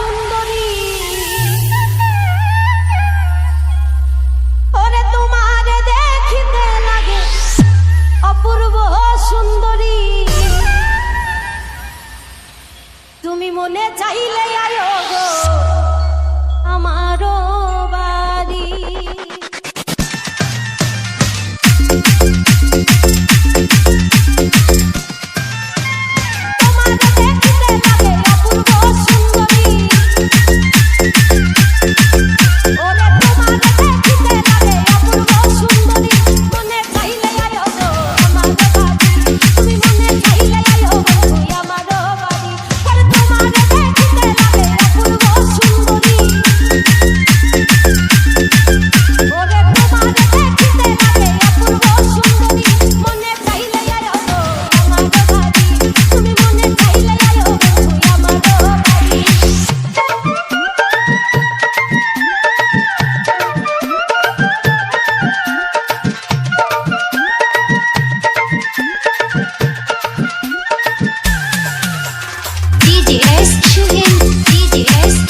সুন্দরী। ওরে তোমার অপূর্ব সুন্দরী। তুমি মনে চাইলে DDS, shoot him, DDS.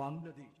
Bangladesh